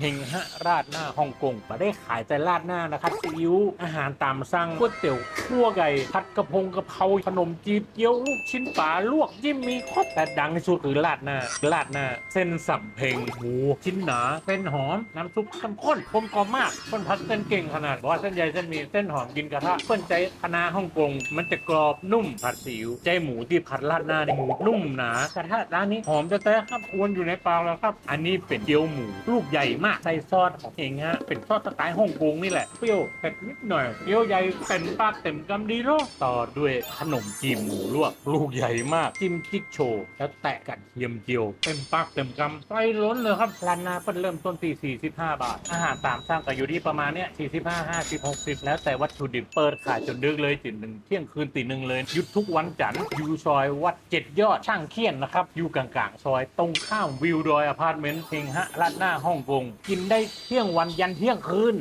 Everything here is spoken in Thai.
เฮงฮะราดหน้าฮ่องกงมาได้ขายแต่ราดหน้านะครับซีอิ๊วอาหารตามสั่งก๋วยเตี๋ยวขั่วไก่ผัดกระพงกระเพราขนมจีบเกี๊ยวลูกชิ้นปลาลวกจิ้มมีครบแต่ดังที่สุดคือราดหน้าราดหน้า เส้นสับเพ่งหมูชิ้นหนาเส้นหอมน้ำซุปเข้มข้นกลมกล่อมมากคนผัดเส้นเก่งขนาดบอกว่าเส้นใหญ่เส้นมีเส้นหอมกินกระทะเปิ้นใจคณะฮ่องกง มันจะกรอบนุ่มผัดซีอิ๊วใจหมูที่ผัดราดหน้าในหมูนุ่มหนากระทะร้านนี้หอมจะแท้ครับอวนอยู่ในปากแล้วครับ อันนี้เป็นเกี๊ยวหมูลูกใหญ่มากใส่ซอสของเองฮะเป็นซอสสไตล์ฮ่องกงนี่แหละเปรี้ยวเผ็ดนิดหน่อยเกี๊ยวใหญ่เต็มปากเต็มคำดีเนาะต่อด้วยขนมจีบหมูลวกลูกใหญ่มากจิ้มจิ๊กโชว์แล้วแตะกันเทียมเจียวเต็มปากเต็มคำไส้ล้นเลยครับร้านนาเพิ่นเริ่มต้นที่45 บาท อาหารตามสั่งก็อยู่ที่ประมาณเนี้ย45 50 60 แล้วแต่วัตถุดิบเปิดขายจนดึกเลยตีหนึ่งเที่ยงคืนตีหนึ่งเลยหยุดทุกวันจันทร์อยู่ซอยวัดเจ็ดยอดช่างเคียนนะครับอยู่กลางๆซอยตรงข้ามวิวดอยอพาร์ตเมนต์เฮงฮะร้านหน้าฮ่องกงกินได้เที่ยงวันยันเที่ยงคืน